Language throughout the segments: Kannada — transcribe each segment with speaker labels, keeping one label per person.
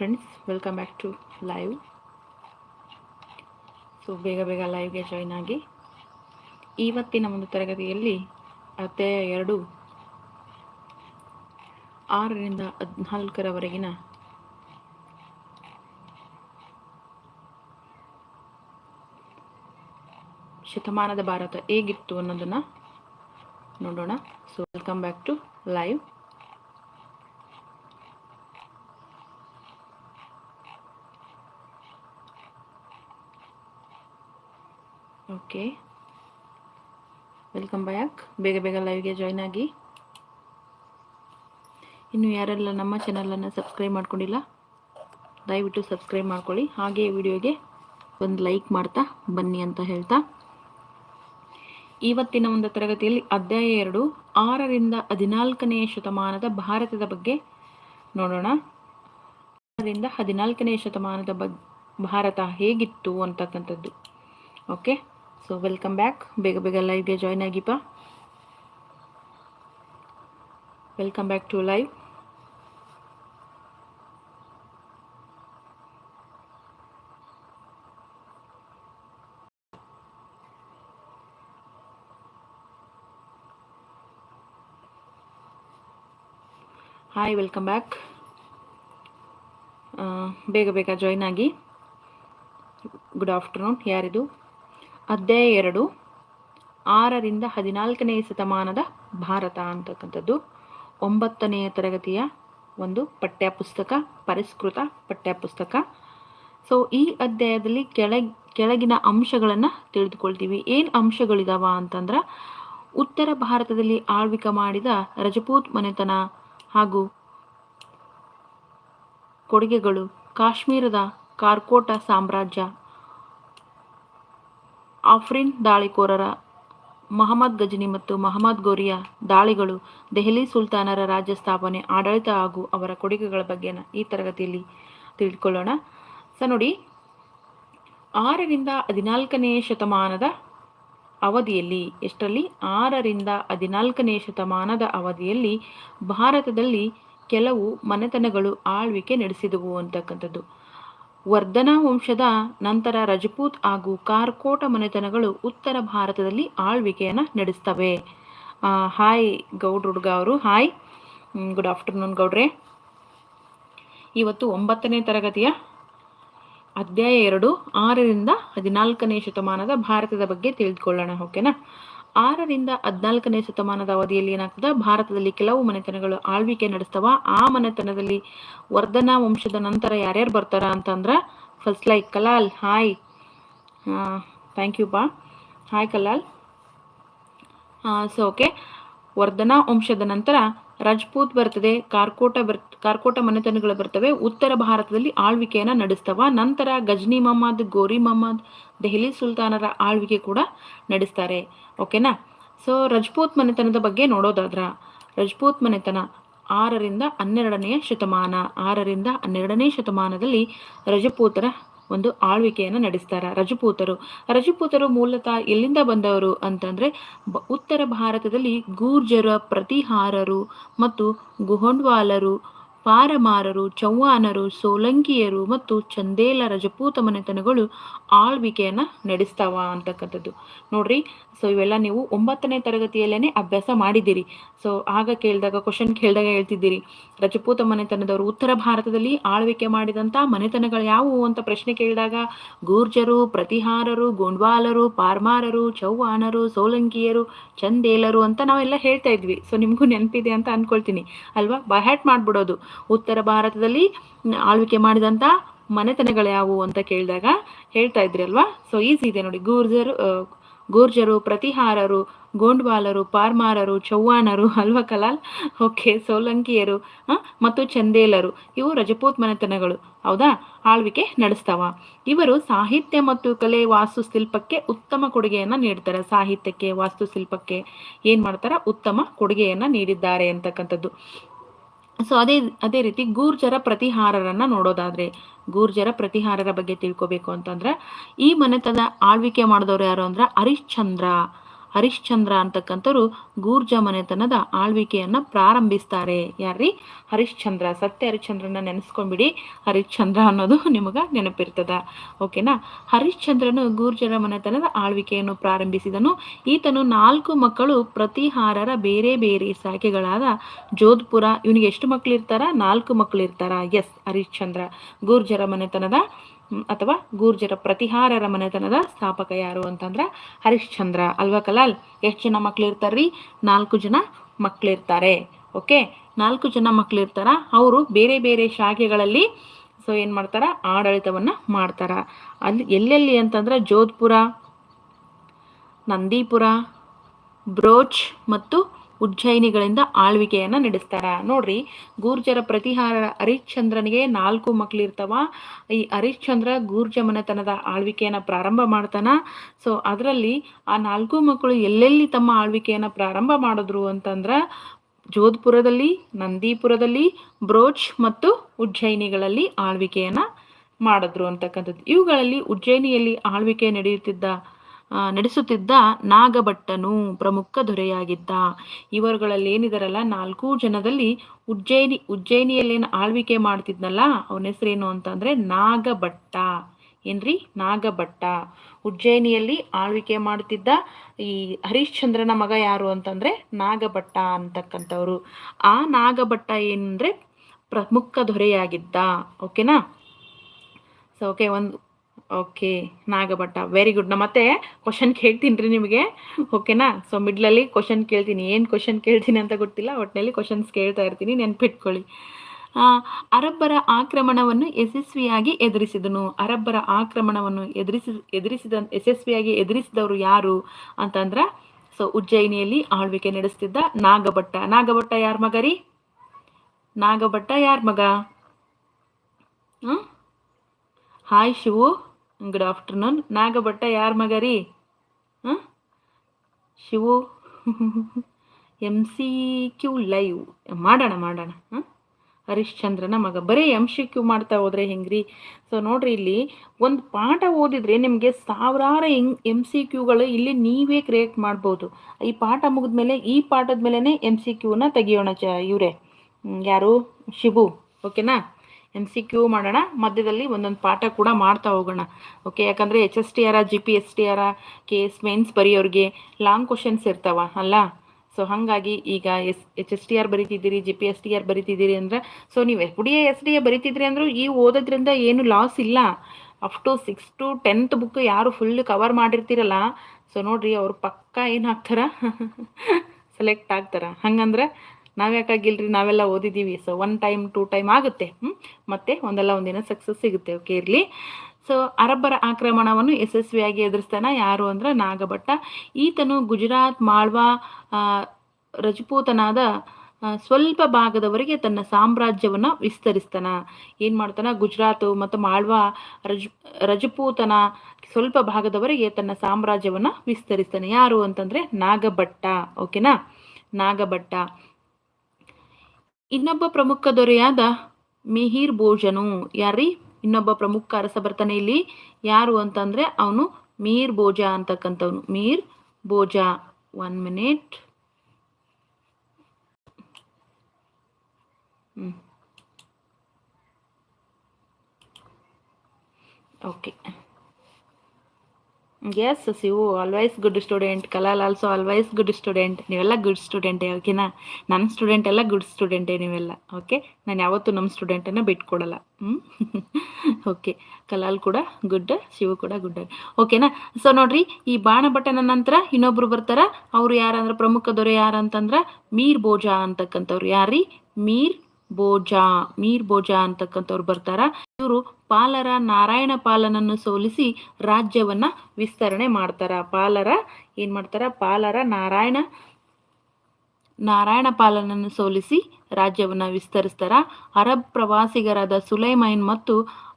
Speaker 1: Friends welcome back to live so ಬೇಗ ಬೇಗ ಲೈವ್ಗೆ ಜಾಯ್ನ್ ಆಗಿ. ಇವತ್ತಿನ ಒಂದು ತರಗತಿಯಲ್ಲಿ ಅಧ್ಯಾಯ ಎರಡು, ಆರರಿಂದ ಹದಿನಾಲ್ಕರವರೆಗಿನ ಶತಮಾನದ ಭಾರತ ಹೇಗಿತ್ತು ಅನ್ನೋದನ್ನು ನೋಡೋಣ. So welcome back to live okay welcome back ಬೇಗ ಬೇಗ ಲೈವ್ಗೆ ಜಾಯ್ನ್ ಆಗಿ. ಇನ್ನು ಯಾರೆಲ್ಲ ನಮ್ಮ ಚಾನಲನ್ನು ಸಬ್ಸ್ಕ್ರೈಬ್ ಮಾಡ್ಕೊಂಡಿಲ್ಲ, ದಯವಿಟ್ಟು ಸಬ್ಸ್ಕ್ರೈಬ್ ಮಾಡ್ಕೊಳ್ಳಿ. ಹಾಗೆ ವಿಡಿಯೋಗೆ ಒಂದು ಲೈಕ್ ಮಾಡ್ತಾ ಬನ್ನಿ ಅಂತ ಹೇಳ್ತಾ. ಇವತ್ತಿನ ಒಂದು ತರಗತಿಯಲ್ಲಿ ಅಧ್ಯಾಯ ಎರಡು, ಆರರಿಂದ ಹದಿನಾಲ್ಕನೆಯ ಶತಮಾನದ ಭಾರತದ ಬಗ್ಗೆ ನೋಡೋಣ. ಆರರಿಂದ ಹದಿನಾಲ್ಕನೆಯ ಶತಮಾನದ ಬಗ್, ಭಾರತ ಹೇಗಿತ್ತು ಅಂತಕ್ಕಂಥದ್ದು. ಓಕೆ ಸೊ ವೆಲ್ಕಮ್ ಬ್ಯಾಕ್ ಬೇಗ ಬೇಗ ಲೈವ್ಗೆ join ಆಗಿಪ್ಪ welcome back to live hi welcome back ಬೇಗ ಬೇಗ ಜಾಯ್ನ್ ಆಗಿ. ಗುಡ್ ಆಫ್ಟರ್ನೂನ್ ಯಾರಿದು? ಅಧ್ಯಾಯ ಎರಡು, ಆರರಿಂದ ಹದಿನಾಲ್ಕನೇ ಶತಮಾನದ ಭಾರತ ಅಂತಕ್ಕಂಥದ್ದು. ಒಂಬತ್ತನೆಯ ತರಗತಿಯ ಒಂದು ಪಠ್ಯಪುಸ್ತಕ, ಪರಿಷ್ಕೃತ ಪಠ್ಯಪುಸ್ತಕ. ಸೊ ಈ ಅಧ್ಯಾಯದಲ್ಲಿ ಕೆಳ, ಕೆಳಗಿನ ಅಂಶಗಳನ್ನು ತಿಳಿದುಕೊಳ್ತೀವಿ. ಏನು ಅಂಶಗಳಿದಾವ ಅಂತಂದ್ರೆ, ಉತ್ತರ ಭಾರತದಲ್ಲಿ ಆಳ್ವಿಕೆ ಮಾಡಿದ ರಜಪೂತ್ ಮನೆತನ ಹಾಗೂ ಕೊಡುಗೆಗಳು, ಕಾಶ್ಮೀರದ ಕಾರ್ಕೋಟ ಸಾಮ್ರಾಜ್ಯ ಆಫ್ರಿನ್ ದಾಳಿಕೋರರ, ಮಹಮ್ಮದ್ ಗಜನಿ ಮತ್ತು ಮಹಮ್ಮದ್ ಗೋರಿಯ ದಾಳಿಗಳು ದೆಹಲಿ ಸುಲ್ತಾನರ ರಾಜ್ಯ ಸ್ಥಾಪನೆ, ಆಡಳಿತ ಹಾಗೂ ಅವರ ಕೊಡುಗೆಗಳ ಬಗ್ಗೆ ಈ ತರಗತಿಯಲ್ಲಿ ತಿಳ್ಕೊಳ್ಳೋಣ ಸ ನೋಡಿ, ಆರರಿಂದ ಹದಿನಾಲ್ಕನೇ ಶತಮಾನದ ಅವಧಿಯಲ್ಲಿ, ಎಷ್ಟರಲ್ಲಿ? ಆರರಿಂದ ಹದಿನಾಲ್ಕನೇ ಶತಮಾನದ ಅವಧಿಯಲ್ಲಿ ಭಾರತದಲ್ಲಿ ಕೆಲವು ಮನೆತನಗಳು ಆಳ್ವಿಕೆ ನಡೆಸಿದವು ಅಂತಕ್ಕಂಥದ್ದು. ವರ್ಧನ ವಂಶದ ನಂತರ ರಜಪೂತ್ ಹಾಗೂ ಕಾರ್ಕೋಟ ಮನೆತನಗಳು ಉತ್ತರ ಭಾರತದಲ್ಲಿ ಆಳ್ವಿಕೆಯನ್ನು ನಡೆಸ್ತವೆ. ಹಾಯ್ ಗೌಡ್ ಹುಡುಗ ಅವರು. ಹಾಯ್. ಗುಡ್ ಆಫ್ಟರ್ನೂನ್ ಗೌಡ್ರೆ. ಇವತ್ತು ಒಂಬತ್ತನೇ ತರಗತಿಯ ಅಧ್ಯಾಯ ಎರಡು, ಆರರಿಂದ ಹದಿನಾಲ್ಕನೇ ಶತಮಾನದ ಭಾರತದ ಬಗ್ಗೆ ತಿಳಿದುಕೊಳ್ಳೋಣ ಓಕೆನಾ ಆರರಿಂದ ಹದಿನಾಲ್ಕನೇ ಶತಮಾನದ ಅವಧಿಯಲ್ಲಿ ಏನಾಗ್ತದೆ? ಭಾರತದಲ್ಲಿ ಕೆಲವು ಮನೆತನಗಳು ಆಳ್ವಿಕೆ ನಡೆಸ್ತವ. ಆ ಮನೆತನದಲ್ಲಿ ವರ್ಧನ ವಂಶದ ನಂತರ ಯಾರ್ಯಾರು ಬರ್ತಾರ ಅಂತಂದ್ರ first like Kalal, hi thank you ಪಾ. Hi Kalal. So okay Vardhana ವಂಶದ ನಂತರ ರಜಪೂತ್ ಬರ್ತದೆ, ಕಾರ್ಕೋಟ ಬರ್, ಕಾರ್ಕೋಟ ಮನೆತನಗಳು ಬರ್ತವೆ. ಉತ್ತರ ಭಾರತದಲ್ಲಿ ಆಳ್ವಿಕೆಯನ್ನು ನಡೆಸ್ತವ. ನಂತರ ಗಜ್ನಿ ಮಹಮ್ಮದ್, ಗೋರಿ ಮಹಮ್ಮದ್, ದೆಹಲಿ ಸುಲ್ತಾನರ ಆಳ್ವಿಕೆ ಕೂಡ ನಡೆಸ್ತಾರೆ. ಓಕೆನಾ? ಸೊ ರಜಪೂತ್ ಮನೆತನದ ಬಗ್ಗೆ ನೋಡೋದಾದ್ರ ರಜಪೂತ್ ಮನೆತನ ಆರರಿಂದ ಹನ್ನೆರಡನೆಯ ಶತಮಾನ, ಆರರಿಂದ ಹನ್ನೆರಡನೇ ಶತಮಾನದಲ್ಲಿ ರಜಪೂತರ ಒಂದು ಆಳ್ವಿಕೆಯನ್ನು ನಡೆಸ್ತಾರೆ. ರಜಪೂತರು ರಜಪೂತರು ಮೂಲತಃ ಎಲ್ಲಿಂದ ಬಂದವರು ಅಂತಂದ್ರೆ ಉತ್ತರ ಭಾರತದಲ್ಲಿ ಗೂರ್ಜರ, ಪ್ರತಿಹಾರರು ಮತ್ತು ಗುಹೊಂಡ್ವಾಲರು, ಪಾರಮಾರರು ಚೌಹಾನರು ಸೋಲಂಕಿಯರು ಮತ್ತು ಚಂದೇಲ ರಜಪೂತ ಮನೆತನಗಳು ಆಳ್ವಿಕೆಯನ್ನ ನಡೆಸ್ತಾವ ಅಂತಕ್ಕಂಥದ್ದು. ನೋಡ್ರಿ ಸೊ ಇವೆಲ್ಲ ನೀವು ಒಂಬತ್ತನೇ ತರಗತಿಯಲ್ಲೇ ಅಭ್ಯಾಸ ಮಾಡಿದ್ದೀರಿ. ಸೊ ಆಗ ಕೇಳಿದಾಗ ಕ್ವಶನ್ ಕೇಳಿದಾಗ ಹೇಳ್ತಿದ್ದೀರಿ, ರಜಪೂತ ಮನೆತನದವರು ಉತ್ತರ ಭಾರತದಲ್ಲಿ ಆಳ್ವಿಕೆ ಮಾಡಿದಂತ ಮನೆತನಗಳು ಯಾವುವು ಅಂತ ಪ್ರಶ್ನೆ ಕೇಳಿದಾಗ, ಗೂರ್ಜರು, ಪ್ರತಿಹಾರರು, ಗೊಂಡ್ವಾಲರು, ಪಾರ್ಮಾರರು ಚೌಹಾಣರು ಸೋಲಂಕಿಯರು, ಚಂದೇಲರು ಅಂತ ನಾವೆಲ್ಲ ಹೇಳ್ತಾ ಇದ್ವಿ. ಸೊ ನಿಮಗೂ ನೆನಪಿದೆ ಅಂತ ಅನ್ಕೊಳ್ತೀನಿ. ಅಲ್ವಾ? ಬಹ್ಯಾಟ್ ಮಾಡ್ಬಿಡೋದು. ಉತ್ತರ ಭಾರತದಲ್ಲಿ ಆಳ್ವಿಕೆ ಮಾಡಿದಂತ ಮನೆತನಗಳು ಯಾವುವು ಅಂತ ಕೇಳಿದಾಗ ಹೇಳ್ತಾ ಇದ್ರಿ ಅಲ್ವಾ? ಸೊ ಈಸಿ ಇದೆ ನೋಡಿ. ಗೂರ್ಜರು ಗೂರ್ಜರು, ಪ್ರತಿಹಾರರು, ಗೋಂಡ್ವಾಲರು, ಪಾರ್ಮಾರರು ಚೌಹಾಣರು ಹಲ್ವಕಲಾಲ್ ಓಕೆ, ಸೋಲಂಕಿಯರು ಮತ್ತು ಚಂದೇಲರು. ಇವು ರಜಪೂತ್ ಮನೆತನಗಳು ಹೌದಾ? ಆಳ್ವಿಕೆ ನಡೆಸ್ತಾವ. ಇವರು ಸಾಹಿತ್ಯ ಮತ್ತು ಕಲೆ ವಾಸ್ತುಶಿಲ್ಪಕ್ಕೆ ಉತ್ತಮ ಕೊಡುಗೆಯನ್ನ ನೀಡ್ತಾರೆ. ಸಾಹಿತ್ಯಕ್ಕೆ, ವಾಸ್ತುಶಿಲ್ಪಕ್ಕೆ ಏನ್ ಮಾಡ್ತಾರ? ಉತ್ತಮ ಕೊಡುಗೆಯನ್ನ ನೀಡಿದ್ದಾರೆ ಅಂತಕ್ಕಂಥದ್ದು. ಸೊ ಅದೇ ಅದೇ ರೀತಿ ಗೂರ್ಜರ ಪ್ರತಿಹಾರರನ್ನ ನೋಡೋದಾದ್ರೆ, ಗೂರ್ಜರ ಪ್ರತಿಹಾರರ ಬಗ್ಗೆ ತಿಳ್ಕೊಬೇಕು ಅಂತಂದ್ರೆ, ಈ ಮನೆತನ ಆಳ್ವಿಕೆ ಮಾಡಿದವರು ಯಾರು ಅಂದ್ರೆ ಹರಿಶ್ಚಂದ್ರ ಹರಿಶ್ಚಂದ್ರ ಅಂತಕ್ಕಂಥವ್ರು ಗೂರ್ಜ ಮನೆತನದ ಆಳ್ವಿಕೆಯನ್ನ ಪ್ರಾರಂಭಿಸ್ತಾರೆ. ಯಾರ್ರಿ? ಹರಿಶ್ಚಂದ್ರ. ಸತ್ಯ ಹರಿಶ್ಚಂದ್ರನ ನೆನೆಸ್ಕೊಂಡ್ಬಿಡಿ ಹರಿಶ್ಚಂದ್ರ ಅನ್ನೋದು ನಿಮಗೆ ನೆನಪಿರ್ತದ. ಓಕೆನಾ? ಹರಿಶ್ಚಂದ್ರನು ಗೂರ್ಜರ ಮನೆತನದ ಆಳ್ವಿಕೆಯನ್ನು ಪ್ರಾರಂಭಿಸಿದನು. ಈತನು ನಾಲ್ಕು ಮಕ್ಕಳು ಪ್ರತಿಹಾರರ ಬೇರೆ ಬೇರೆ ಶಾಖೆಗಳಾದ ಜೋಧ್ಪುರ, ಇವನಿಗೆ ಎಷ್ಟು ಮಕ್ಕಳು ಇರ್ತಾರ ನಾಲ್ಕು ಮಕ್ಕಳು ಇರ್ತಾರ ಎಸ್, ಹರಿಶ್ಚಂದ್ರ. ಗೂರ್ಜರ ಮನೆತನದ ಅಥವಾ ಗೂರ್ಜರ ಪ್ರತಿಹಾರರ ಮನೆತನದ ಸ್ಥಾಪಕ ಯಾರು ಅಂತಂದ್ರ ಹರಿಶ್ಚಂದ್ರ. ಅಲ್ವಾ ಕಲಾಲ್? ಎಷ್ಟು ಜನ ಮಕ್ಳು ಇರ್ತಾರ್ರಿ ನಾಲ್ಕು ಜನ ಮಕ್ಳಿರ್ತಾರೆ. ಓಕೆ? ನಾಲ್ಕು ಜನ ಮಕ್ಳಿರ್ತಾರ. ಅವರು ಬೇರೆ ಬೇರೆ ಶಾಖೆಗಳಲ್ಲಿ, ಸೊ ಏನು ಮಾಡ್ತಾರ? ಆಡಳಿತವನ್ನ ಮಾಡ್ತಾರ. ಅಲ್ಲಿ ಎಲ್ಲೆಲ್ಲಿ ಅಂತಂದ್ರೆ ಜೋಧ್ಪುರ, ನಂದೀಪುರ, ಬ್ರೋಚ್ ಮತ್ತು ಉಜ್ಜಯಿನಿಗಳಿಂದ ಆಳ್ವಿಕೆಯನ್ನ ನಡೆಸ್ತಾರೆ. ನೋಡ್ರಿ, ಗೂರ್ಜರ ಪ್ರತಿಹಾರ ಹರಿಶ್ಚಂದ್ರನಿಗೆ ನಾಲ್ಕು ಮಕ್ಳಿರ್ತಾವ ಈ ಹರಿಶ್ಚಂದ್ರ ಗೂರ್ಜ ಮನೆತನದ ಆಳ್ವಿಕೆಯನ್ನ ಪ್ರಾರಂಭ ಮಾಡ್ತಾನ. ಸೊ ಅದರಲ್ಲಿ ಆ ನಾಲ್ಕು ಮಕ್ಕಳು ಎಲ್ಲೆಲ್ಲಿ ತಮ್ಮ ಆಳ್ವಿಕೆಯನ್ನ ಪ್ರಾರಂಭ ಮಾಡಿದ್ರು ಅಂತಂದ್ರೆ, ಜೋಧ್ಪುರದಲ್ಲಿ, ನಂದೀಪುರದಲ್ಲಿ, ಬ್ರೋಚ್ ಮತ್ತು ಉಜ್ಜಯಿನಿಗಳಲ್ಲಿ ಆಳ್ವಿಕೆಯನ್ನ ಮಾಡಿದ್ರು ಅಂತಕ್ಕಂಥದ್ದು. ಇವುಗಳಲ್ಲಿ ಉಜ್ಜಯಿನಿಯಲ್ಲಿ ಆಳ್ವಿಕೆ ನಡೆಯುತ್ತಿದ್ದ ನಡೆಸುತ್ತಿದ್ದ ನಾಗಭಟ್ಟನು ಪ್ರಮುಖ ದೊರೆಯಾಗಿದ್ದ. ಇವರುಗಳಲ್ಲಿ ಏನಿದಾರಲ್ಲ, ನಾಲ್ಕು ಜನದಲ್ಲಿ ಉಜ್ಜಯಿನಿ, ಉಜ್ಜಯಿನಿಯಲ್ಲೇನು ಆಳ್ವಿಕೆ ಮಾಡ್ತಿದ್ನಲ್ಲ, ಅವನ ಹೆಸರೇನು ಅಂತಂದ್ರೆ ನಾಗಭಟ್ಟ. ಏನ್ರಿ? ನಾಗಭಟ್ಟ. ಉಜ್ಜಯಿನಿಯಲ್ಲಿ ಆಳ್ವಿಕೆ ಮಾಡ್ತಿದ್ದ ಈ ಹರಿಶ್ಚಂದ್ರನ ಮಗ ಯಾರು ಅಂತಂದ್ರೆ ನಾಗಭಟ್ಟ ಅಂತಕ್ಕಂಥವ್ರು. ಆ ನಾಗಭಟ್ಟ ಏನಂದ್ರೆ ಪ್ರಮುಖ ದೊರೆಯಾಗಿದ್ದ. ಓಕೆನಾ? ಸೊ ಓಕೆ ಒಂದು ಓಕೆ ನಾಗಭಟ್ಟ. ವೆರಿ ಗುಡ್ ನಾ ಮತ್ತೆ ಕ್ವಶನ್ ಕೇಳ್ತೀನಿ ರೀ ನಿಮಗೆ. ಓಕೆನಾ ಸೊ ಮಿಡ್ಲಲ್ಲಿ ಕ್ವಶನ್ ಕೇಳ್ತೀನಿ. ಏನು ಕ್ವಶನ್ ಕೇಳ್ತೀನಿ ಅಂತ ಗೊತ್ತಿಲ್ಲ. ಒಟ್ಟಿನಲ್ಲಿ ಕ್ವಶನ್ಸ್ ಕೇಳ್ತಾ ಇರ್ತೀನಿ. ನೆನ್ಪಿಟ್ಕೊಳ್ಳಿ. ಅರಬ್ಬರ ಆಕ್ರಮಣವನ್ನು ಯಶಸ್ವಿಯಾಗಿ ಎದುರಿಸಿದನು. ಅರಬ್ಬರ ಆಕ್ರಮಣವನ್ನು ಎದುರಿಸಿ, ಎದುರಿಸಿದ, ಯಶಸ್ವಿಯಾಗಿ ಎದುರಿಸಿದವರು ಯಾರು ಅಂತಂದ್ರೆ ಸೊ ಉಜ್ಜಯಿನಿಯಲ್ಲಿ ಆಳ್ವಿಕೆ ನಡೆಸ್ತಿದ್ದ ನಾಗಭಟ್ಟ. ನಾಗಭಟ್ಟ ಯಾರ ಮಗ ರೀ? ನಾಗಭಟ್ಟ ಯಾರ ಮಗ? Hi Shivu. Good afternoon Nagabhatta ಯಾರ ಮಗ ರೀ? ಹಾಂ? Shivu? M C Q live ಮಾಡೋಣ ಮಾಡೋಣ. ಹಾಂ? ಹರಿಶ್ಚಂದ್ರನ ಮಗ. ಬರೀ ಎಂ ಸಿ ಕ್ಯೂ ಮಾಡ್ತಾ ಹೋದ್ರೆ ಹೆಂಗ್ರಿ? ಸೊ ನೋಡ್ರಿ ಇಲ್ಲಿ ಒಂದು ಪಾಠ ಓದಿದ್ರೆ ನಿಮಗೆ ಸಾವಿರಾರು ಹೆಂಗ್ ಎಂ ಸಿ ಕ್ಯೂಗಳು ಇಲ್ಲಿ ನೀವೇ ಕ್ರಿಯೇಟ್ ಮಾಡ್ಬೋದು. ಈ ಪಾಠ ಮುಗಿದ್ಮೇಲೆ, ಈ ಪಾಠದ ಮೇಲೇ ಎಂ ಸಿ ಕ್ಯೂನ ತೆಗಿಯೋಣ ಚ, ಇವರೇ. ಯಾರು? ಶಿವು. ಓಕೆನಾ ಎಂ ಸಿ ಕ್ಯೂ ಮಾಡೋಣ, ಮಧ್ಯದಲ್ಲಿ ಒಂದೊಂದು ಪಾಠ ಕೂಡ ಮಾಡ್ತಾ ಹೋಗೋಣ. ಓಕೆ ಯಾಕಂದರೆ H S T R G P S T R K S mains ಬರೆಯೋರಿಗೆ long questions ಇರ್ತಾವ, ಅಲ್ಲ? ಸೊ ಹಾಗಾಗಿ ಈಗ S H S T R ಬರಿತಿದ್ದೀರಿ G P S T R ಬರಿತಿದ್ದೀರಿ ಅಂದ್ರೆ ಸೊ ನೀವು F D A S D A ಬರಿತಿದ್ರಿ ಅಂದರೂ ಈ ಓದೋದ್ರಿಂದ ಏನು ಲಾಸ್ ಇಲ್ಲ. Up to six to tenth book ಯಾರು ಫುಲ್ ಕವರ್ ಮಾಡಿರ್ತೀರಲ್ಲ ಸೊ ನೋಡ್ರಿ ಅವ್ರು ಪಕ್ಕ ಏನು ಹಾಕ್ತಾರ? ಸೆಲೆಕ್ಟ್ ಆಗ್ತಾರ. ಹಂಗಂದ್ರೆ ನಾವು ಯಾಕಾಗಿಲ್ರಿ? ನಾವೆಲ್ಲ ಓದಿದ್ದೀವಿ so one time two time ಆಗುತ್ತೆ. ಮತ್ತೆ ಒಂದಲ್ಲ ಒಂದಿನ ಸಕ್ಸಸ್ ಸಿಗುತ್ತೆ ಓಕೆ ಇರಲಿ? ಸೊ ಅರಬ್ಬರ ಆಕ್ರಮಣವನ್ನು ಯಶಸ್ವಿಯಾಗಿ ಎದುರಿಸ್ತಾನ ಯಾರು ಅಂದ್ರೆ ನಾಗಭಟ್ಟ. ಈತನು ಗುಜರಾತ್ ಮಾಳ್ವಾ ರಜಪೂತನಾದ ಸ್ವಲ್ಪ ಭಾಗದವರೆಗೆ ತನ್ನ ಸಾಮ್ರಾಜ್ಯವನ್ನ ವಿಸ್ತರಿಸ್ತಾನ. ಏನ್ ಮಾಡ್ತಾನ? ಗುಜರಾತ್ ಮತ್ತು ಮಾಳ್ವಾ, ರಜ, ರಜಪೂತನ ಸ್ವಲ್ಪ ಭಾಗದವರೆಗೆ ತನ್ನ ಸಾಮ್ರಾಜ್ಯವನ್ನ ವಿಸ್ತರಿಸ್ತಾನೆ. ಯಾರು ಅಂತಂದ್ರೆ ನಾಗಭಟ್ಟ ಓಕೆನಾ ನಾಗಭಟ್ಟ. ಇನ್ನೊಬ್ಬ ಪ್ರಮುಖ ದೊರೆಯಾದ ಮಿಹಿರ್ ಭೋಜನು ಯಾರ್ರಿ? ಇನ್ನೊಬ್ಬ ಪ್ರಮುಖ ಅರಸ ಬರ್ತಾನೆ ಇಲ್ಲಿ. ಯಾರು ಅಂತಂದ್ರೆ ಅವನು Mihir Bhoja ಅಂತಕ್ಕಂಥವ್ನು. Mihir Bhoja one minute okay yes oh always good student Kalal also always good student ನೀವೆಲ್ಲ ಗುಡ್ ಸ್ಟೂಡೆಂಟೇ ಓಕೆನಾ ನನ್ನ ಸ್ಟೂಡೆಂಟ್ ಎಲ್ಲ ಗುಡ್ ಸ್ಟೂಡೆಂಟೇ ನೀವೆಲ್ಲ ಓಕೆ ನಾನು ಯಾವತ್ತೂ ನಮ್ಮ ಸ್ಟೂಡೆಂಟನ್ನು ಬಿಟ್ಕೊಡಲ್ಲ ಹ್ಞೂ ಓಕೆ ಕಲಾಲ್ ಕೂಡ ಗುಡ್ ಶಿವು ಕೂಡ ಗುಡ್ ಓಕೆನಾ ಸೊ ನೋಡ್ರಿ, ಈ ಬಾಣಭಟ್ಟನ ನಂತರ ಇನ್ನೊಬ್ರು ಬರ್ತಾರ. ಅವ್ರು ಯಾರಂದ್ರೆ ಪ್ರಮುಖ ದೊರೆ ಯಾರಂತಂದ್ರೆ ಮೀರ್ ಬೋಜಾ ಅಂತಕ್ಕಂಥವ್ರು. ಯಾರ್ರೀ? ಮೀರ್ ಬೋಜಾ ಮೀರ್ ಬೋಜಾ ಅಂತಕ್ಕಂಥವ್ರು ಬರ್ತಾರ. ಪಾಲರ ನಾರಾಯಣ ಪಾಲನನ್ನು ಸೋಲಿಸಿ ರಾಜ್ಯವನ್ನ ವಿಸ್ತರಣೆ ಮಾಡ್ತಾರ. ಪಾಲರ ಏನ್ ಮಾಡ್ತಾರ? ಪಾಲರ ನಾರಾಯಣ ನಾರಾಯಣ ಪಾಲನನ್ನು ಸೋಲಿಸಿ ರಾಜ್ಯವನ್ನ ವಿಸ್ತರಿಸ್ತಾರ. ಅರಬ್ ಪ್ರವಾಸಿಗರಾದ ಸುಲೈಮೈನ್ ಮತ್ತು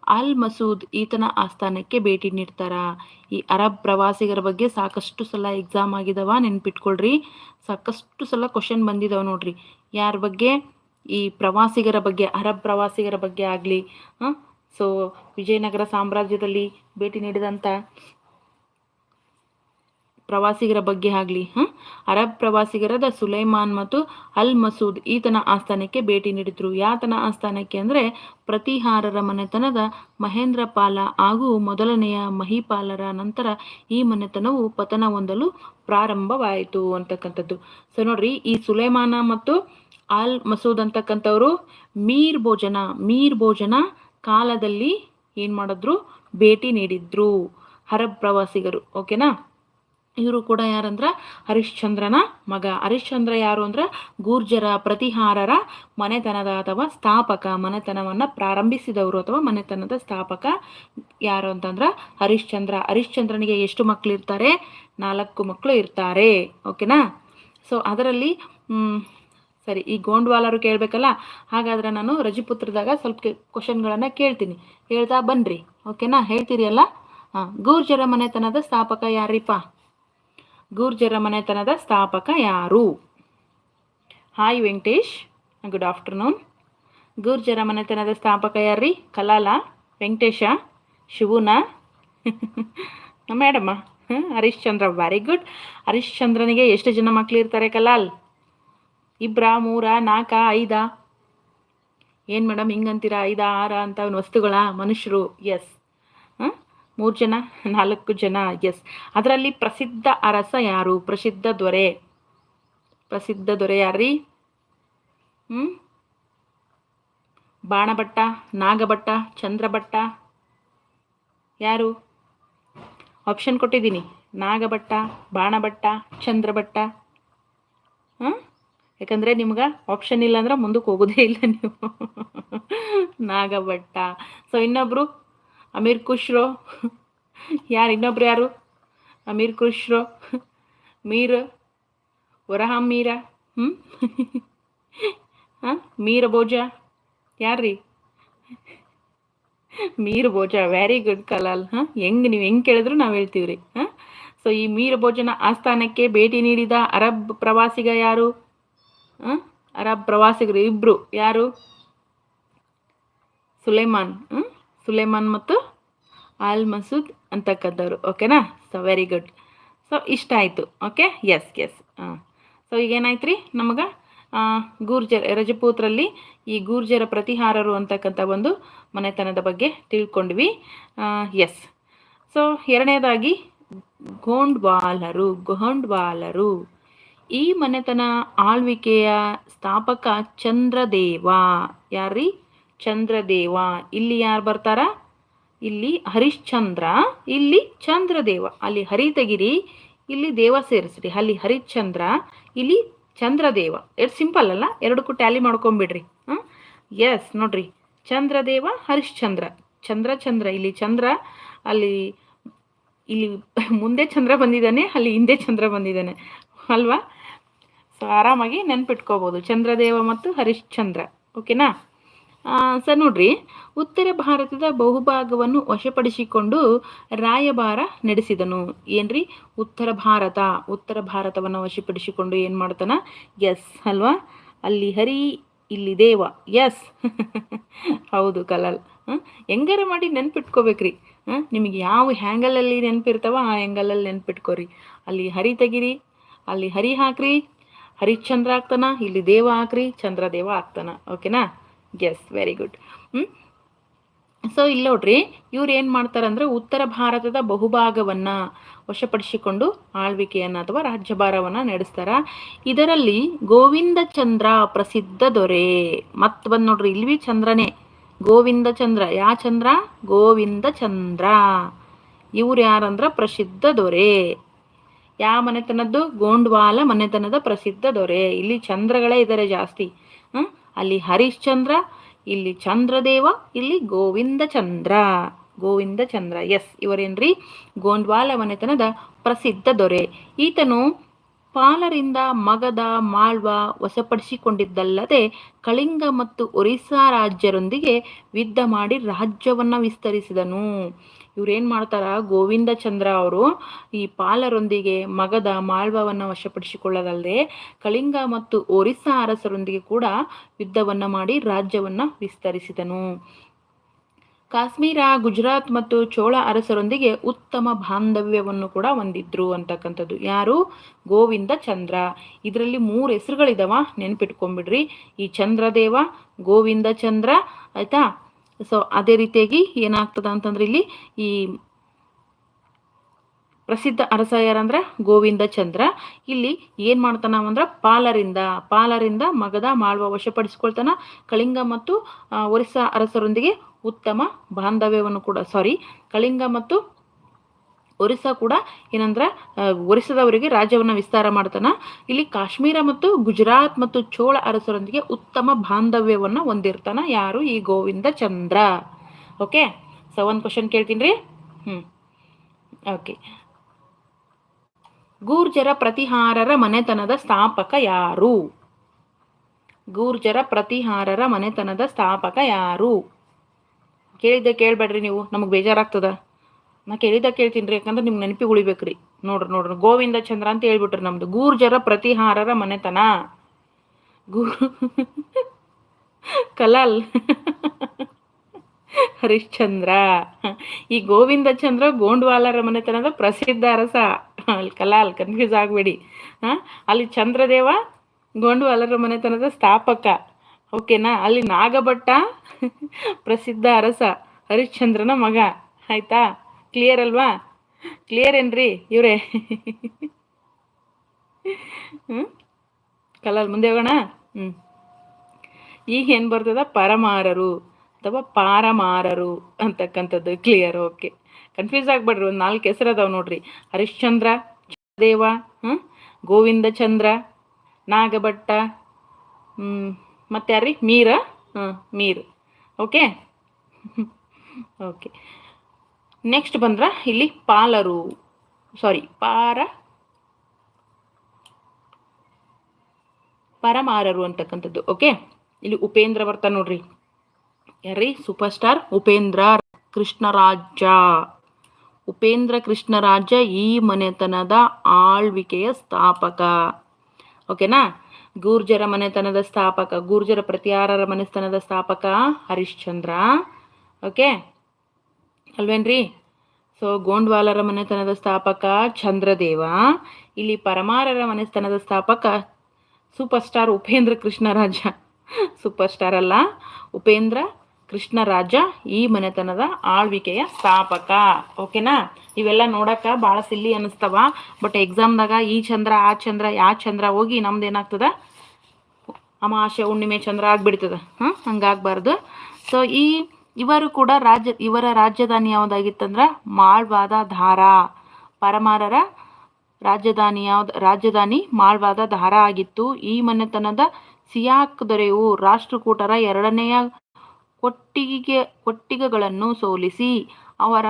Speaker 1: ಅಲ್ ಮಸೂದ್ ಈತನ ಆಸ್ಥಾನಕ್ಕೆ ಭೇಟಿ ನೀಡ್ತಾರ. ಈ ಅರಬ್ ಪ್ರವಾಸಿಗರ ಬಗ್ಗೆ ಸಾಕಷ್ಟು ಸಲ ಎಕ್ಸಾಮ್ ಆಗಿದವ, ನೆನ್ಪಿಟ್ಕೊಳ್ರಿ. ಸಾಕಷ್ಟು ಸಲ ಕ್ವಶನ್ ಬಂದಿದಾವ ನೋಡ್ರಿ. ಯಾರ ಬಗ್ಗೆ? ಈ ಪ್ರವಾಸಿಗರ ಬಗ್ಗೆ, ಅರಬ್ ಪ್ರವಾಸಿಗರ ಬಗ್ಗೆ ಆಗಲಿ ಸೊ ವಿಜಯನಗರ ಸಾಮ್ರಾಜ್ಯದಲ್ಲಿ ಭೇಟಿ ನೀಡಿದಂಥ ಪ್ರವಾಸಿಗರ ಬಗ್ಗೆ ಆಗಲಿ ಅರಬ್ ಪ್ರವಾಸಿಗರದ ಸುಲೈಮಾನ್ ಮತ್ತು ಅಲ್ ಮಸೂದ್ ಈತನ ಆಸ್ಥಾನಕ್ಕೆ ಭೇಟಿ ನೀಡಿದ್ರು. ಯಾತನ ಆಸ್ಥಾನಕ್ಕೆ ಅಂದರೆ ಪ್ರತಿಹಾರರ ಮನೆತನದ ಮಹೇಂದ್ರ ಪಾಲ ಹಾಗೂ ಮೊದಲನೆಯ ಮಹಿಪಾಲರ ನಂತರ ಈ ಮನೆತನವು ಪತನ ಹೊಂದಲು ಪ್ರಾರಂಭವಾಯಿತು ಅಂತಕ್ಕಂಥದ್ದು. ಸೊ ನೋಡ್ರಿ, ಈ ಸುಲೈಮಾನ ಮತ್ತು ಅಲ್ ಮಸೂದ್ ಅಂತಕ್ಕಂಥವ್ರು ಮೀರ್ ಭೋಜನ ಮೀರ್ ಭೋಜನ ಕಾಲದಲ್ಲಿ ಏನು ಮಾಡಿದ್ರು? ಭೇಟಿ ನೀಡಿದ್ರು. ಅರಬ್ ಪ್ರವಾಸಿಗರು ಓಕೆನಾ ಇವರು ಕೂಡ ಯಾರಂದ್ರ? ಹರಿಶ್ಚಂದ್ರನ ಮಗ. ಹರಿಶ್ಚಂದ್ರ ಯಾರು ಅಂದ್ರೆ? ಗೂರ್ಜರ ಪ್ರತಿಹಾರರ ಮನೆತನದ ಅಥವಾ ಸ್ಥಾಪಕ, ಮನೆತನವನ್ನು ಪ್ರಾರಂಭಿಸಿದವರು ಅಥವಾ ಮನೆತನದ ಸ್ಥಾಪಕ ಯಾರು ಅಂತಂದ್ರೆ? ಹರಿಶ್ಚಂದ್ರ. ಹರಿಶ್ಚಂದ್ರನಿಗೆ ಎಷ್ಟು ಮಕ್ಕಳು ಇರ್ತಾರೆ ನಾಲ್ಕು ಮಕ್ಕಳು ಇರ್ತಾರೆ ಓಕೆನಾ ಸೊ ಅದರಲ್ಲಿ ಸರಿ, ಈ ಗೋಂಡ್ವಾಲರು ಕೇಳಬೇಕಲ್ಲ? ಹಾಗಾದ್ರೆ ನಾನು ರಜಪುತ್ರದಾಗ ಸ್ವಲ್ಪ ಕ್ವಶನ್ಗಳನ್ನು ಕೇಳ್ತೀನಿ. ಹೇಳ್ತಾ ಬನ್ನಿರಿ ಓಕೆನಾ ಹೇಳ್ತೀರಿ ಅಲ್ಲ ಹಾಂ, ಗೂರ್ಜರ ಮನೆತನದ ಸ್ಥಾಪಕ ಯಾರಿಪ್ಪ? ಗೂರ್ಜರ ಮನೆತನದ ಸ್ಥಾಪಕ ಯಾರು? Hi Venkatesh. Good afternoon Gurjara ಮನೆತನದ ಸ್ಥಾಪಕ ಯಾರ್ರಿ? ಕಲಾಲ, ವೆಂಕಟೇಶ, ಶಿವನಾ? ಮೇಡಮ್ಮ ಹರಿಶ್ಚಂದ್ರ ವೆರಿ ಗುಡ್ ಹರಿಶ್ಚಂದ್ರನಿಗೆ ಎಷ್ಟು ಜನ ಮಕ್ಕಳು ಇರ್ತಾರೆ ಕಲಾಲ್? ಇಬ್ರ, ಮೂರ ನಾಲ್ಕ ಐದ? ಏನು ಮೇಡಮ್ ಹಿಂಗಂತೀರಾ? ಐದ, ಆರ ಅಂತ ವಸ್ತುಗಳ ಮನುಷ್ಯರು ಎಸ್ ಮೂರು ಜನ, ನಾಲ್ಕು ಜನ ಎಸ್ ಅದರಲ್ಲಿ ಪ್ರಸಿದ್ಧ ಅರಸ ಯಾರು? ಪ್ರಸಿದ್ಧ ದೊರೆ. ಪ್ರಸಿದ್ಧ ದೊರೆ ಯಾರ್ರಿ? ಹ್ಞೂ ಬಾಣಭಟ್ಟ, ನಾಗಭಟ್ಟ, ಚಂದ್ರಭಟ್ಟ ಯಾರು? ಆಪ್ಷನ್ ಕೊಟ್ಟಿದ್ದೀನಿ. ನಾಗಭಟ್ಟ, ಬಾಣಭಟ್ಟ, ಚಂದ್ರಭಟ್ಟ. ಹಾಂ ಯಾಕಂದರೆ ನಿಮ್ಗೆ ಆಪ್ಷನ್ ಇಲ್ಲ ಅಂದ್ರೆ ಮುಂದಕ್ಕೆ ಹೋಗೋದೇ ಇಲ್ಲ ನೀವು. ನಾಗಭಟ್ಟ ಸೊ ಇನ್ನೊಬ್ಬರು ಅಮೀರ್ ಖುಷ್ರೋ. ಯಾರು? ಇನ್ನೊಬ್ರು ಯಾರು? ಅಮೀರ್ ಖುಷ್ರೋ. ಮೀರ್. ವರಹಾಮ್ ಮೀರ. ಹ್ಞೂ ಹಾಂ? ಮೀರ ಭೋಜ. ಯಾರ್ರೀ? Mihir Bhoja. Very good Kalal. ಹಾಂ? ಹೆಂಗೆ ನೀವು ಹೆಂಗೆ ಕೇಳಿದ್ರು ನಾವು ಹೇಳ್ತೀವಿ ರೀ ಹಾಂ? ಸೊ ಈ ಮೀರ ಭೋಜನ ಆಸ್ಥಾನಕ್ಕೆ ಭೇಟಿ ನೀಡಿದ ಅರಬ್ ಪ್ರವಾಸಿಗ ಯಾರು? ಅರಬ್ ಪ್ರವಾಸಿಗರು ಇಬ್ಬರು ಯಾರು? ಸುಲೇಮಾನ್? ಸುಲೇಮಾನ್ ಮತ್ತು ಆಲ್ ಮಸೂದ್ ಅಂತಕ್ಕಂಥವ್ರು. ಓಕೆನಾ ಸೊ ವೆರಿ ಗುಡ್ ಸೊ ಇಷ್ಟ ಆಯಿತು. ಓಕೆ ಎಸ್ ಎಸ್ ಹಾಂ. ಸೊ ಈಗ ರೀ ನಮಗೆ ಗೂರ್ಜರ್ ರಜಪೂತ್ರಲ್ಲಿ ಈ ಗೂರ್ಜರ ಪ್ರತಿಹಾರರು ಅಂತಕ್ಕಂಥ ಒಂದು ಮನೆತನದ ಬಗ್ಗೆ ತಿಳ್ಕೊಂಡ್ವಿ. ಎಸ್ ಸೊ ಎರಡನೇದಾಗಿ, ಗೋಂಡ್ವಾಲರು ಗೋಂಡ್ವಾಲರು. ಈ ಮನೆತನ ಆಳ್ವಿಕೆಯ ಸ್ಥಾಪಕ ಚಂದ್ರದೇವ. ಯಾರ್ರಿ? ಚಂದ್ರದೇವ. ಇಲ್ಲಿ ಯಾರು ಬರ್ತಾರ? ಇಲ್ಲಿ ಹರಿಶ್ಚಂದ್ರ, ಇಲ್ಲಿ ಚಂದ್ರದೇವ. ಅಲ್ಲಿ ಹರಿ ತೆಗಿರಿ, ಇಲ್ಲಿ ದೇವ ಸೇರಿಸ್ರಿ. ಅಲ್ಲಿ ಹರಿಶ್ಚಂದ್ರ, ಇಲ್ಲಿ ಚಂದ್ರದೇವ. ಎರಡು ಸಿಂಪಲ್ ಅಲ್ಲ? ಎರಡಕ್ಕೂ ಟ್ಯಾಲಿ ಮಾಡ್ಕೊಂಬಿಡ್ರಿ. ಹಾಂ ಎಸ್ ನೋಡ್ರಿ. ಚಂದ್ರದೇವ, ಹರಿಶ್ಚಂದ್ರ. ಚಂದ್ರ ಚಂದ್ರ. ಇಲ್ಲಿ ಚಂದ್ರ, ಅಲ್ಲಿ, ಇಲ್ಲಿ ಮುಂದೆ ಚಂದ್ರ ಬಂದಿದ್ದಾನೆ, ಅಲ್ಲಿ ಹಿಂದೆ ಚಂದ್ರ ಬಂದಿದ್ದಾನೆ. ಅಲ್ವಾ? ಸೊ ಆರಾಮಾಗಿ ನೆನ್ಪಿಟ್ಕೋಬೋದು. ಚಂದ್ರದೇವ ಮತ್ತು ಹರಿಶ್ಚಂದ್ರ. ಓಕೆನಾ ಸರ್ ನೋಡ್ರಿ, ಉತ್ತರ ಭಾರತದ ಬಹುಭಾಗವನ್ನು ವಶಪಡಿಸಿಕೊಂಡು ರಾಯಭಾರ ನಡೆಸಿದನು. ಏನ್ರಿ? ಉತ್ತರ ಭಾರತ. ಉತ್ತರ ಭಾರತವನ್ನು ವಶಪಡಿಸಿಕೊಂಡು ಏನು ಮಾಡ್ತಾನ? ಎಸ್ ಅಲ್ವಾ? ಅಲ್ಲಿ ಹರಿ, ಇಲ್ಲಿ ದೇವ. ಎಸ್ ಹೌದು, ಕಲಲ್. ಹೆಂಗಾರ ಮಾಡಿ ನೆನ್ಪಿಟ್ಕೋಬೇಕ್ರಿ. ಹಾಂ? ನಿಮಗೆ ಯಾವ ಹ್ಯಾಂಗಲಲ್ಲಿ ನೆನಪಿರ್ತಾವ ಆ ಹ್ಯಾಂಗಲಲ್ಲಿ ನೆನ್ಪಿಟ್ಕೋರಿ. ಅಲ್ಲಿ ಹರಿ ತೆಗಿರಿ ಅಲ್ಲಿ ಹರಿ ಹಾಕ್ರಿ, ಹರಿಶ್ಚಂದ್ರ ಆಗ್ತಾನ, ಇಲ್ಲಿ ದೇವ ಹಾಕ್ರಿ, ಚಂದ್ರ ದೇವ ಆಗ್ತಾನ. ಓಕೆನಾ ಎಸ್ ವೆರಿ ಗುಡ್ ಹ್ಞೂ ಸೊ ಇಲ್ಲಿ ನೋಡ್ರಿ, ಇವ್ರು ಏನು ಮಾಡ್ತಾರಂದ್ರೆ ಉತ್ತರ ಭಾರತದ ಬಹುಭಾಗವನ್ನ ವಶಪಡಿಸಿಕೊಂಡು ಆಳ್ವಿಕೆಯನ್ನು ಅಥವಾ ರಾಜ್ಯಭಾರವನ್ನು ನಡೆಸ್ತಾರ. ಇದರಲ್ಲಿ ಗೋವಿಂದ ಚಂದ್ರ ಪ್ರಸಿದ್ಧ ದೊರೆ. ಮತ್ ಬಂದ್ ನೋಡ್ರಿ, ಇಲ್ಲಿ ಚಂದ್ರನೇ. ಗೋವಿಂದ ಚಂದ್ರ, ಯಾ ಚಂದ್ರ? ಗೋವಿಂದ ಚಂದ್ರ. ಇವ್ರು ಯಾರಂದ್ರ ಪ್ರಸಿದ್ಧ ದೊರೆ. ಯಾವ ಮನೆತನದ್ದು? ಗೋಂಡ್ವಾಲ ಮನೆತನದ ಪ್ರಸಿದ್ಧ ದೊರೆ. ಇಲ್ಲಿ ಚಂದ್ರಗಳೇ ಇದ್ದಾರೆ ಜಾಸ್ತಿ? ಅಲ್ಲಿ ಹರಿಶ್ಚಂದ್ರ, ಇಲ್ಲಿ ಚಂದ್ರದೇವ, ಇಲ್ಲಿ ಗೋವಿಂದ ಚಂದ್ರ ಗೋವಿಂದ ಚಂದ್ರ ಎಸ್ ಇವರೇನ್ರಿ? ಗೋಂಡ್ವಾಲ ಮನೆತನದ ಪ್ರಸಿದ್ಧ ದೊರೆ. ಈತನು ಪಾಲರಿಂದ ಮಗದ ಮಾಳ್ವ ವಶಪಡಿಸಿಕೊಂಡಿದ್ದಲ್ಲದೆ ಕಳಿಂಗ ಮತ್ತು ಒರಿಸ್ಸಾ ರಾಜ್ಯರೊಂದಿಗೆ ಯುದ್ಧ ಮಾಡಿ ರಾಜ್ಯವನ್ನ ವಿಸ್ತರಿಸಿದನು. ಇವ್ರೇನ್ ಮಾಡ್ತಾರ? ಗೋವಿಂದ ಚಂದ್ರ ಅವರು ಈ ಪಾಲರೊಂದಿಗೆ ಮಗದ ಮಾಳ್ವವನ್ನು ವಶಪಡಿಸಿಕೊಳ್ಳದಲ್ಲದೆ ಕಳಿಂಗ ಮತ್ತು ಒರಿಸ್ಸಾ ಅರಸರೊಂದಿಗೆ ಕೂಡ ಯುದ್ಧವನ್ನ ಮಾಡಿ ರಾಜ್ಯವನ್ನ ವಿಸ್ತರಿಸಿದನು. ಕಾಶ್ಮೀರ, ಗುಜರಾತ್ ಮತ್ತು ಚೋಳ ಅರಸರೊಂದಿಗೆ ಉತ್ತಮ ಬಾಂಧವ್ಯವನ್ನು ಕೂಡ ಹೊಂದಿದ್ರು ಅಂತಕ್ಕಂಥದ್ದು. ಯಾರು? ಗೋವಿಂದ ಚಂದ್ರ. ಇದರಲ್ಲಿ ಮೂರು ಹೆಸರುಗಳಿದಾವ ನೆನ್ಪಿಟ್ಕೊಂಡ್ಬಿಡ್ರಿ ಈ ಚಂದ್ರದೇವ, ಗೋವಿಂದ ಚಂದ್ರ, ಆಯ್ತಾ? ಸೊ ಅದೇ ರೀತಿಯಾಗಿ ಏನಾಗ್ತದ ಅಂತಂದ್ರೆ ಇಲ್ಲಿ ಈ ಪ್ರಸಿದ್ಧ ಅರಸ ಯಾರಂದ್ರೆ? ಗೋವಿಂದ ಚಂದ್ರ. ಇಲ್ಲಿ ಏನ್ ಮಾಡ್ತಾನ ಅಂದ್ರ ಪಾಲರಿಂದ ಪಾಲರಿಂದ ಮಗದ ಮಾಳ್ವ ವಶಪಡಿಸ್ಕೊಳ್ತಾನ. ಕಳಿಂಗ ಮತ್ತು ಒರಿಸ್ಸಾ ಅರಸರೊಂದಿಗೆ ಉತ್ತಮ ಬಾಂಧವ್ಯವನ್ನು ಕೂಡ ಸಾರಿ ಕಳಿಂಗ ಮತ್ತು ಒರಿಸ್ಸಾ ಕೂಡ ಏನಂದ್ರ ಒರಿಸ್ಸಾದವರಿಗೆ ರಾಜ್ಯವನ್ನ ವಿಸ್ತಾರ ಮಾಡ್ತಾನ. ಇಲ್ಲಿ ಕಾಶ್ಮೀರ ಮತ್ತು ಗುಜರಾತ್ ಮತ್ತು ಚೋಳ ಅರಸರೊಂದಿಗೆ ಉತ್ತಮ ಬಾಂಧವ್ಯವನ್ನ ಹೊಂದಿರ್ತಾನ ಯಾರು? ಈ ಗೋವಿಂದ ಚಂದ್ರ. ಓಕೆ ಸೊ ಒಂದು ಕ್ವಶನ್ ಕೇಳ್ತೀನಿ ರೀ. ಹ್ಞೂ ಓಕೆ ಗೂರ್ಜರ ಪ್ರತಿಹಾರರ ಮನೆತನದ ಸ್ಥಾಪಕ ಯಾರು? ಗೂರ್ಜರ ಪ್ರತಿಹಾರರ ಮನೆತನದ ಸ್ಥಾಪಕ ಯಾರು? ಕೇಳಿದ್ದೆ ಕೇಳಬೇಡ್ರಿ ನೀವು, ನಮಗೆ ಬೇಜಾರಾಗ್ತದ. ನಾ ಕೇಳಿದ ಕೇಳ್ತೀನಿ ರೀ, ಯಾಕಂದ್ರೆ ನಿಮ್ಗೆ ನೆನಪಿಗೆ ರೀ ನೋಡ್ರಿ ನೋಡ್ರಿ, ಗೋವಿಂದ ಚಂದ್ರ ಅಂತ ಹೇಳ್ಬಿಟ್ರಿ ನಮ್ದು. ಗೂರ್ಜರ ಪ್ರತಿಹಾರರ ಮನೆತನ. ಗೂ ಕಲಾಲ್. ಹರಿಶ್ಚಂದ್ರ. ಈ ಗೋವಿಂದ ಚಂದ್ರ ಗೋಂಡ್ವಾಲರ ಮನೆತನದ ಪ್ರಸಿದ್ಧ ಅರಸ. ಅಲ್ಲಿ ಕಲಾಲ್ ಕನ್ಫ್ಯೂಸ್ ಆಗಬೇಡಿ. ಹಾಂ, ಅಲ್ಲಿ ಚಂದ್ರದೇವ ಗೋಂಡ್ವಾಲರ ಮನೆತನದ ಸ್ಥಾಪಕ. ಓಕೆನಾ? ಅಲ್ಲಿ ನಾಗಭಟ್ಟ ಪ್ರಸಿದ್ಧ ಅರಸ, ಹರಿಶ್ಚಂದ್ರನ ಮಗ. ಆಯ್ತಾ? ಕ್ಲಿಯರ್ ಅಲ್ವಾ? ಕ್ಲಿಯರ್ ಏನ್ರಿ ಇವರೇ? ಹ್ಞೂ ಕಲಲ್ ಮುಂದೆ ಹೋಗೋಣ? ಹ್ಞೂ ಈಗ ಏನು ಬರ್ತದ? ಪರಮಾರರು ಅಥವಾ ಪಾರಮಾರರು ಅಂತಕ್ಕಂಥದ್ದು ಕ್ಲಿಯರ್ ಓಕೆ ಕನ್ಫ್ಯೂಸ್ ಆಗ್ಬೇಡ್ರಿ, ಒಂದು ನಾಲ್ಕು ಹೆಸರು ಅದಾವ ನೋಡ್ರಿ. ಹರಿಶ್ಚಂದ್ರ ದೇವ ಹ್ಮ್? ಗೋವಿಂದ ಚಂದ್ರ ನಾಗಭಟ್ಟ ಮತ್ತೆ ಯಾರ್ರಿ ಮೀರ? ಹಾಂ ಮೀರ್. ಓಕೆ ಓಕೆ ನೆಕ್ಸ್ಟ್ ಬಂದ್ರೆ ಇಲ್ಲಿ ಪಾಲರು. ಸಾರಿ ಪಾರ. ಪರಮಾರರು ಅಂತಕ್ಕಂಥದ್ದು ಓಕೆ ಇಲ್ಲಿ ಉಪೇಂದ್ರ ಬರ್ತಾ ನೋಡ್ರಿ. ಯಾರ್ರಿ? Super star Upendra, Krishnaraja. Upendra, Krishnaraja ಈ ಮನೆತನದ ಆಳ್ವಿಕೆಯ ಸ್ಥಾಪಕ. ಓಕೆನಾ ಗೂರ್ಜರ ಮನೆತನದ ಸ್ಥಾಪಕ, ಗೂರ್ಜರ ಪ್ರತಿಹಾರರ ಮನೆತನದ ಸ್ಥಾಪಕ ಹರಿಶ್ಚಂದ್ರ. ಓಕೆ ಅಲ್ವೇನ್ರಿ? ಸೊ ಗೋಂಡ್ವಾಲರ ಮನೆತನದ ಸ್ಥಾಪಕ ಚಂದ್ರದೇವ, ಇಲ್ಲಿ ಪರಮಾರರ ಮನೆತನದ ಸ್ಥಾಪಕ super star Upendra Krishnaraja. Super star ಅಲ್ಲ, ಉಪೇಂದ್ರ ಕೃಷ್ಣರಾಜ ಈ ಮನೆತನದ ಆಳ್ವಿಕೆಯ ಸ್ಥಾಪಕ. ಓಕೆನಾ ಇವೆಲ್ಲ ನೋಡಕ ಭಾಳ ಸಿಲ್ಲಿ ಅನಿಸ್ತವ ಬಟ್ ಎಕ್ಸಾಮ್ದಾಗ ಈ ಚಂದ್ರ, ಆ ಚಂದ್ರ, ಯಾ ಚಂದ್ರ ಹೋಗಿ ನಮ್ದು ಏನಾಗ್ತದ? ಅಮಾಶೆ ಹುಣ್ಣಿಮೆ ಚಂದ್ರ ಆಗ್ಬಿಡ್ತದ. ಹಾಂ? ಹಂಗಾಗ್ಬಾರ್ದು. ಸೊ ಈ ಇವರು ಕೂಡ ರಾಜ್ಯ, ಇವರ ರಾಜಧಾನಿ ಯಾವ್ದಾಗಿತ್ತಂದ್ರ ಮಾಳ್ವಾದ ಧಾರಾ. ಪರಮಾರರ ರಾಜಧಾನಿ ಯಾವ್ದು, ರಾಜಧಾನಿ ಮಾಳ್ವಾದ ಧಾರಾ ಆಗಿತ್ತು. ಈ ಮನೆತನದ ಸಿಯಾಕ್ ದೊರೆಯು ರಾಷ್ಟ್ರಕೂಟರ ಎರಡನೆಯ ಕೊಟ್ಟಿಗೆ, ಕೊಟ್ಟಿಗೆಗಳನ್ನು ಸೋಲಿಸಿ, ಅವರ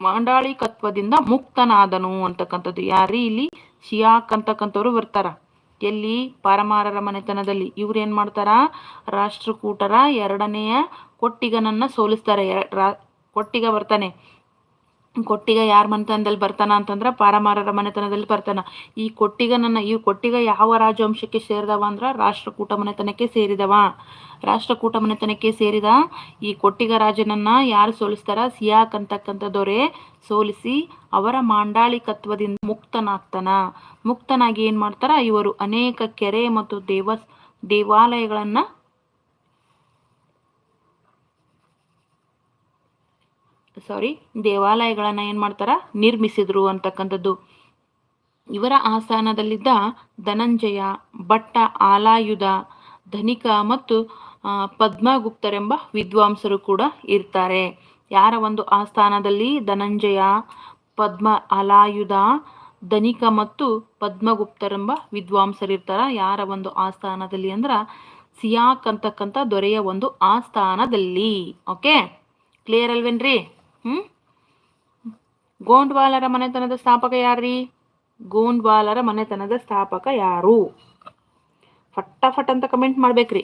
Speaker 1: ಮಾಂಡಾಳಿಕತ್ವದಿಂದ ಮುಕ್ತನಾದನು ಅಂತಕ್ಕಂಥದ್ದು ಯಾರೀ ಇಲ್ಲಿ? ಸಿಯಾಕ್ ಅಂತಕ್ಕಂಥವ್ರು ಬರ್ತಾರ. ಎಲ್ಲಿ? ಪರಮಾರರ ಮನೆತನದಲ್ಲಿ. ಇವ್ರು ಮಾಡ್ತಾರ? ರಾಷ್ಟ್ರಕೂಟರ ಎರಡನೆಯ ಕೊಟ್ಟಿಗನನ್ನ ಸೋಲಿಸ್ತಾರೆ. ರಾ- ಕೊಟ್ಟಿಗ ಬರ್ತಾನೆ. ಕೊಟ್ಟಿಗ ಯಾರ ಮನೆತನದಲ್ಲಿ ಬರ್ತಾನ ಅಂತಂದ್ರೆ ಪಾರಮಾರರ ಮನೆತನದಲ್ಲಿ ಬರ್ತಾನ. ಈ ಕೊಟ್ಟಿಗನನ್ನ, ಈ ಕೊಟ್ಟಿಗ ಯಾವ ರಾಜವಂಶಕ್ಕೆ ಸೇರಿದವ ಅಂದ್ರೆ ರಾಷ್ಟ್ರಕೂಟ ಮನೆತನಕ್ಕೆ ಸೇರಿದವ. ರಾಷ್ಟ್ರಕೂಟ ಮನೆತನಕ್ಕೆ ಸೇರಿದ ಈ ಕೊಟ್ಟಿಗ ರಾಜನನ್ನ ಯಾರು ಸೋಲಿಸ್ತಾರ? ಸಿಯಾಕ್ ದೊರೆ ಸೋಲಿಸಿ ಅವರ ಮಾಂಡಾಳಿಕತ್ವದಿಂದ ಮುಕ್ತನಾಗ್ತಾನ. ಮುಕ್ತನಾಗಿ ಏನ್ ಮಾಡ್ತಾರ? ಇವರು ಅನೇಕ ಕೆರೆ ಮತ್ತು ದೇವ ದೇವಾಲಯಗಳನ್ನ ಸಾರಿ, ದೇವಾಲಯಗಳನ್ನು ಏನು ಮಾಡ್ತಾರ? ನಿರ್ಮಿಸಿದ್ರು ಅಂತಕ್ಕಂಥದ್ದು. ಇವರ ಆಸ್ಥಾನದಲ್ಲಿದ್ದ ಧನಂಜಯ, ಭಟ್ಟ, ಆಲಾಯುಧ, ಧನಿಕ ಮತ್ತು ಪದ್ಮಗುಪ್ತರೆಂಬ ವಿದ್ವಾಂಸರು ಕೂಡ ಇರ್ತಾರೆ. ಯಾರ ಒಂದು ಆಸ್ಥಾನದಲ್ಲಿ ಧನಂಜಯ, ಪದ್ಮ ಅಲಾಯುಧ ಧನಿಕ ಮತ್ತು ಪದ್ಮಗುಪ್ತರೆಂಬ ವಿದ್ವಾಂಸರಿರ್ತಾರ ಯಾರ ಒಂದು ಆಸ್ಥಾನದಲ್ಲಿ ಅಂದ್ರ ಸಿಯಾಕ್ ಅಂತಕ್ಕಂಥ ದೊರೆಯ ಒಂದು ಆಸ್ಥಾನದಲ್ಲಿ. ಓಕೆ? ಕ್ಲಿಯರ್ ಅಲ್ವೇನ್ರಿ? ಹ್ಮ್? ಗೋಂಡ್ವಾಲರ ಮನೆತನದ ಸ್ಥಾಪಕ ಯಾರ್ರಿ? ಗೋಂಡ್ವಾಲರ ಮನೆತನದ ಸ್ಥಾಪಕ ಯಾರು? ಫಟಾಫಟ್ ಅಂತ ಕಮೆಂಟ್ ಮಾಡ್ಬೇಕ್ರಿ.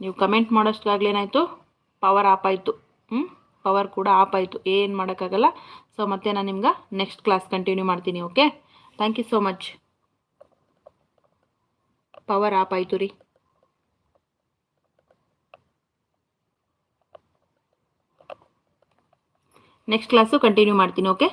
Speaker 1: ನೀವು ಕಮೆಂಟ್ ಮಾಡೋಷ್ಟಾಗ್ಲೇನಾಯ್ತು ಪವರ್ ಆಪ್ ಆಯಿತು. ಹ್ಞೂ ಪವರ್ ಕೂಡ ಆಪ್ ಆಯಿತು. ಏನು ಮಾಡೋಕ್ಕಾಗಲ್ಲ. ಸೊ ಮತ್ತೆ ನಾನು ನಿಮ್ಗೆ ನೆಕ್ಸ್ಟ್ ಕ್ಲಾಸ್ ಕಂಟಿನ್ಯೂ ಮಾಡ್ತೀನಿ okay thank you so much power off ಆಯಿತು ರೀ. ನೆಕ್ಸ್ಟ್ ಕ್ಲಾಸು ಕಂಟಿನ್ಯೂ ಮಾಡ್ತೀನಿ ಓಕೆ